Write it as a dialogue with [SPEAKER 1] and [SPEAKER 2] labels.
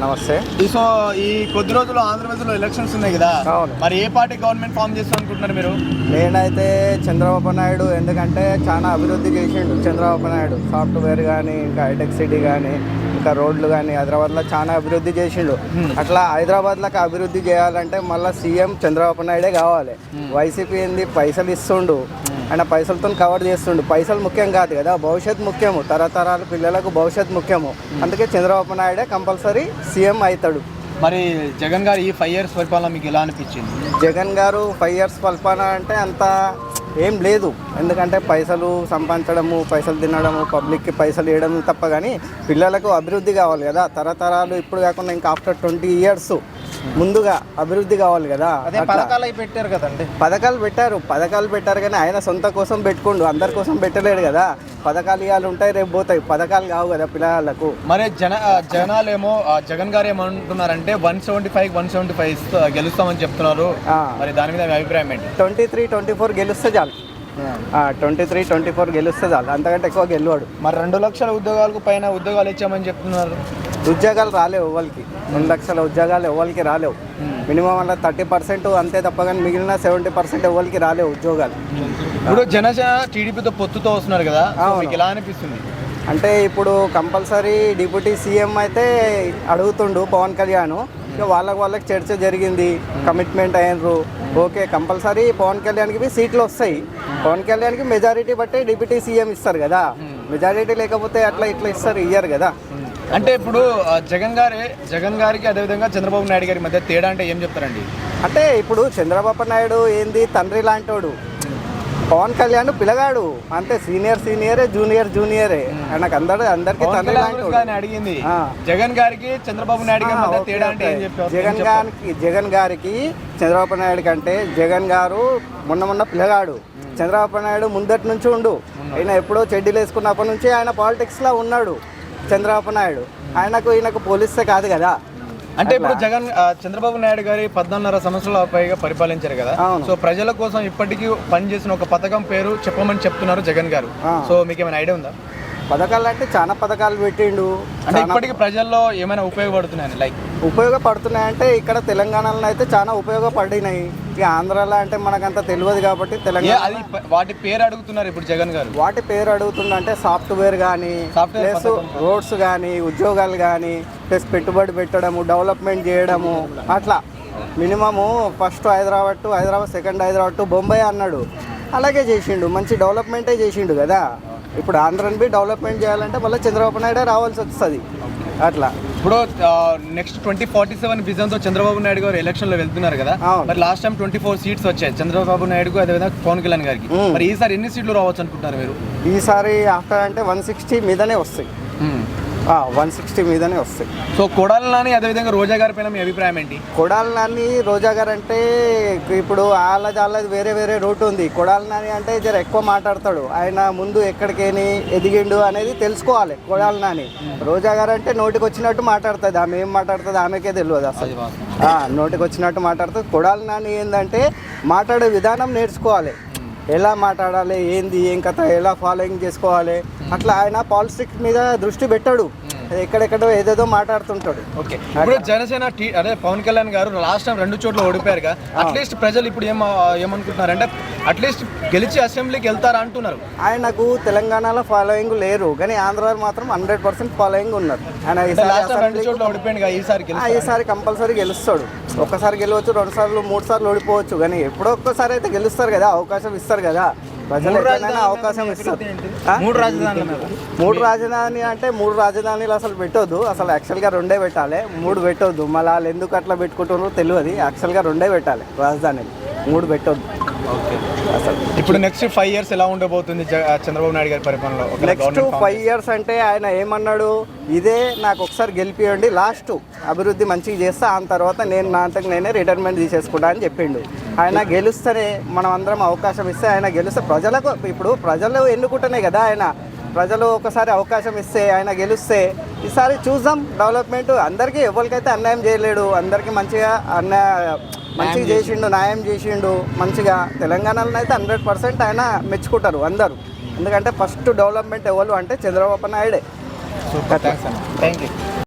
[SPEAKER 1] నమస్తే.
[SPEAKER 2] ఈ సో ఈ కొద్ది రోజులు ఆంధ్రప్రదేశ్లో ఎలక్షన్స్ ఉన్నాయి కదా. మరి ఏ పార్టీ గవర్నమెంట్ ఫామ్ చేస్తాం అనుకుంటున్నారు మీరు?
[SPEAKER 1] నేనైతే చంద్రబాబు నాయుడు ఎందుకంటే చాలా అభివృద్ధి చేసిండు చంద్రబాబు నాయుడు. సాఫ్ట్వేర్ కానీ ఇంకా హైటెక్ సిటీ కానీ ఇంకా రోడ్లు కానీ హైదరాబాద్లో చాలా అభివృద్ధి చేసిండు. అట్లా హైదరాబాద్లోకి అభివృద్ధి చేయాలంటే మళ్ళీ సీఎం చంద్రబాబు నాయుడే కావాలి. వైసీపీ ఏంది? పైసలు ఇస్తుండు. ఆయన పైసలతో కవర్ చేస్తుండు. పైసలు ముఖ్యం కాదు కదా భవిష్యత్ ముఖ్యము. తరతరాల పిల్లలకు భవిష్యత్ ముఖ్యము. అందుకే చంద్రబాబు నాయుడే కంపల్సరీ సీఎం అవుతాడు.
[SPEAKER 2] మరి జగన్ గారు ఈ ఫైవ్ ఇయర్స్ పరిపాలన మీకు ఎలా అనిపించింది?
[SPEAKER 1] జగన్ గారు ఫైవ్ ఇయర్స్ పల్పాన అంటే అంత ఏం లేదు. ఎందుకంటే పైసలు సంపాదించడము పైసలు తినడము పబ్లిక్కి పైసలు ఇవ్వడం తప్ప కానీ పిల్లలకు అభివృద్ధి కావాలి కదా. తరతరాలు ఇప్పుడు కాకుండా ఇంకా ఆఫ్టర్ ట్వంటీ ఇయర్స్ ముందుగా అభివృద్ధి కావాలి కదా.
[SPEAKER 2] అదే. పథకాలు పెట్టారు కదండి.
[SPEAKER 1] పథకాలు పెట్టారు. పథకాలు పెట్టారు కానీ ఆయన సొంత కోసం పెట్టుకుండు. అందరి కోసం పెట్టలేడు కదా. పథకాలు ఇవాళ ఉంటాయి రేపు పోతాయి. పథకాలు కావు కదా పిల్లలకు.
[SPEAKER 2] మరి జన ఆ, జనాలు ఏమో ఆ, జగన్ గారు ఏమంటున్నారంటే one seventy five one seventy five గెలుస్తామని చెప్తున్నారు. మరి దాని మీద అభిప్రాయం ఏంటి?
[SPEAKER 1] ట్వంటీ త్రీ ట్వంటీ ఫోర్ గెలిస్తే చాలు. ట్వంటీ త్రీ ట్వంటీ ఫోర్ గెలిస్తే చాలు. అంతకంటే ఎక్కువ గెలవాడు.
[SPEAKER 2] మరి రెండు లక్షల ఉద్యోగాలకు పైన ఉద్యోగాలు ఇచ్చామని చెప్తున్నారు.
[SPEAKER 1] ఉద్యోగాలు రాలేవు ఎవరికి రెండు లక్షల ఉద్యోగాలు ఎవరికి రాలేవు. మినిమం అలా థర్టీ పర్సెంట్ అంతే తప్ప కానీ మిగిలిన సెవెంటీ పర్సెంట్ ఎవరికి రాలేవు ఉద్యోగాలు.
[SPEAKER 2] ఇప్పుడు జనసేన టీడీపీతో పొత్తుతో వస్తున్నారు కదా ఎలా అనిపిస్తుంది?
[SPEAKER 1] అంటే ఇప్పుడు కంపల్సరీ డిప్యూటీ సీఎం అయితే అడుగుతుండు పవన్ కళ్యాణ్. ఇక వాళ్ళకి వాళ్ళకి చర్చ జరిగింది కమిట్మెంట్ అయినరు. ఓకే కంపల్సరీ పవన్ కళ్యాణ్కి సీట్లు వస్తాయి. పవన్ కళ్యాణ్కి మెజారిటీ బట్టి డిప్యూటీ సీఎం ఇస్తారు కదా. మెజారిటీ లేకపోతే అట్లా ఇట్లా ఇస్తారు ఇయ్యరు కదా.
[SPEAKER 2] అంటే ఇప్పుడు జగన్ గారి జగన్ గారికి అదేవిధంగా చంద్రబాబు నాయుడు గారి మధ్య తేడా అంటే ఏం చెప్తారండి?
[SPEAKER 1] అంటే ఇప్పుడు చంద్రబాబు నాయుడు ఏంది? తండ్రి లాంటోడు. పవన్ కళ్యాణ్ పిల్లగాడు. అంతే సీనియర్ సీనియరే జూనియర్ జూనియరే. ఆయనకు అందరు అందరికి తండ్రి
[SPEAKER 2] అడిగింది. జగన్ గారికి చంద్రబాబు నాయుడు
[SPEAKER 1] జగన్ గారికి జగన్ గారికి చంద్రబాబు నాయుడు కంటే జగన్ గారు మొన్న మొన్న పిల్లగాడు. చంద్రబాబు నాయుడు ముందటి నుంచి ఉండు. ఆయన ఎప్పుడో చెడ్డీలు వేసుకున్నప్పటి నుంచి ఆయన పాలిటిక్స్లో ఉన్నాడు చంద్రబాబు నాయుడు. ఆయనకు ఈయనకు పోలిస్తే కాదు కదా.
[SPEAKER 2] అంటే ఇప్పుడు జగన్ చంద్రబాబు నాయుడు గారి పద్నాలుగున్నర సంవత్సరాల పైగా పరిపాలించారు కదా. సో ప్రజల కోసం ఇప్పటికీ పనిచేసిన ఒక పథకం పేరు చెప్పమని చెప్తున్నారు జగన్ గారు. సో మీకు ఏమైనా ఐడియా ఉందా?
[SPEAKER 1] పథకాలు అంటే చాలా పథకాలు పెట్టిండు.
[SPEAKER 2] అంటే ఇప్పటికి ప్రజల్లో ఏమైనా ఉపయోగపడుతున్నాయని లైక్
[SPEAKER 1] ఉపయోగపడుతున్నాయంటే ఇక్కడ తెలంగాణలో అయితే చాలా ఉపయోగపడినాయి. ఇక ఆంధ్రాలో అంటే మనకంత తెలియదు కాబట్టి తెలంగాణ
[SPEAKER 2] అది వాటి పేరు అడుగుతున్నారు ఇప్పుడు జగన్ గారు.
[SPEAKER 1] వాటి పేరు అడుగుతుందంటే సాఫ్ట్వేర్ కానీ ప్లస్. రోడ్స్ కానీ ఉద్యోగాలు కానీ ప్లస్ పెట్టుబడి పెట్టడము డెవలప్మెంట్ చేయడము అట్లా. Minimum first Hyderabad to Hyderabad second Hyderabad to Bombay అన్నాడు. అలాగే చేసిండు మంచి డెవలప్మెంటే చేసిండు కదా. ఇప్పుడు ఆంధ్రని బి డెవలప్మెంట్ చేయాలంటే మళ్ళీ చంద్రబాబు నాయుడే రావాల్సి వస్తుంది. అట్లా.
[SPEAKER 2] ఇప్పుడు నెక్స్ట్ ట్వంటీ ఫార్టీ సెవెన్ విజన్తో చంద్రబాబు నాయుడు గారు ఎలక్షన్లో వెళ్తున్నారు కదా. మరి last time twenty four seats వచ్చాయి. చంద్రబాబు నాయుడుకు అదేవిధంగా పవన్ కళ్యాణ్ గారికి. మరి ఈసారి ఎన్ని సీట్లు రావచ్చు అనుకుంటున్నారు మీరు?
[SPEAKER 1] ఈసారి ఆఫ్టర్ అంటే వన్ సిక్స్టీ మీదనే వస్తాయి. వన్ సిక్స్టీ మీదనే వస్తాయి.
[SPEAKER 2] సో కొడాలి నాని అదేవిధంగా రోజా గారి పైన మీ అభిప్రాయం ఏంటి?
[SPEAKER 1] కొడాలి నాని రోజా గారు అంటే ఇప్పుడు వాళ్ళది వాళ్ళది వేరే వేరే రూట్ ఉంది. కొడాలి నాని అంటే జర ఎక్కువ మాట్లాడతాడు. ఆయన ముందు ఎక్కడికేని ఎదిగిండు అనేది తెలుసుకోవాలి కొడాలి నాని. రోజా గారు అంటే నోటికి వచ్చినట్టు మాట్లాడుతుంది. ఆమె ఏం మాట్లాడుతుంది ఆమెకే తెలియదు అసలు. నోటికి వచ్చినట్టు మాట్లాడుతుంది. కొడాలి నాని ఏంటంటే మాట్లాడే విధానం నేర్చుకోవాలి. ఎలా మాట్లాడాలి? ఏంది? ఏం కథ? ఎలా ఫాలోయింగ్ చేసుకోవాలి? అట్లా ఆయన పాలిటిక్స్ మీద దృష్టి పెట్టాడు. ఎక్కడెక్కడో ఏదేదో మాట్లాడుతుంటాడు.
[SPEAKER 2] ఓకే. ఇప్పుడు జనసేన టీ అదే పవన్ కళ్యాణ్ గారు లాస్ట్ టైం రెండు చోట్ల ఓడిపోయారుగా. అట్లీస్ట్ ప్రజలు ఇప్పుడు ఏం ఏమనుకుంటున్నారు అంటే అట్లీస్ట్ గెలిచి అసెంబ్లీకి వెళ్తారా అంటున్నారు.
[SPEAKER 1] ఆయనకు తెలంగాణలో ఫాలోయింగ్ లేరు కానీ ఆంధ్రాలో మాత్రం హండ్రెడ్ పర్సెంట్ ఫాలోయింగ్ ఉన్నారు. ఆయన ఈసారి కంపల్సరీ గెలుస్తాడు. ఒక్కసారి గెలవచ్చు రెండు సార్లు మూడు సార్లు ఓడిపోవచ్చు కానీ ఎప్పుడో ఒక్కసారి అయితే గెలుస్తారు కదా అవకాశం ఇస్తారు కదా. ప్రజలు అవకాశం ఇస్తారు?
[SPEAKER 2] మూడు రాజధానుల
[SPEAKER 1] మూడు రాజధాని అంటే మూడు రాజధానులు అసలు పెట్టొద్దు. అసలు యాక్చువల్గా రెండే పెట్టాలి. మూడు పెట్టొద్దు. మళ్ళీ వాళ్ళు ఎందుకు అట్లా పెట్టుకుంటున్నారో తెలియదు. యాక్చువల్గా రెండే పెట్టాలి రాజధానిలు. మూడు పెట్టొద్దు.
[SPEAKER 2] ఇప్పుడు నెక్స్ట్ ఫైవ్ ఇయర్స్ ఎలా ఉండబోతుంది చంద్రబాబు నాయుడు గారి పరిపాలనలో?
[SPEAKER 1] నెక్స్ట్ ఫైవ్ ఇయర్స్ అంటే ఆయన ఏమన్నాడు? ఇదే నాకు ఒకసారి గెలిపియండి లాస్ట్ అభివృద్ధి మంచిగా చేస్తా ఆ తర్వాత నేను నా అంతకు నేనే రిటైర్మెంట్ తీసేసుకుంటా అని చెప్పిండు. ఆయన గెలుస్తేనే మనం అందరం అవకాశం ఇస్తే ఆయన గెలిస్తే ప్రజలకు ఇప్పుడు ప్రజలు ఎన్నుకుంటేనే కదా ఆయన. ప్రజలు ఒకసారి అవకాశం ఇస్తే ఆయన గెలిస్తే ఈసారి చూద్దాం డెవలప్మెంట్ అందరికీ ఎవరికైతే అన్యాయం చేయలేడు అందరికీ మంచిగా అన్యాయ మంచిగా చేసిండు న్యాయం చేసిండు మంచిగా. తెలంగాణలో అయితే హండ్రెడ్ పర్సెంట్ ఆయన మెచ్చుకుంటారు అందరూ. ఎందుకంటే ఫస్ట్ డెవలప్మెంట్ ఎవరు అంటే చంద్రబాబు నాయుడే.
[SPEAKER 2] Thank you.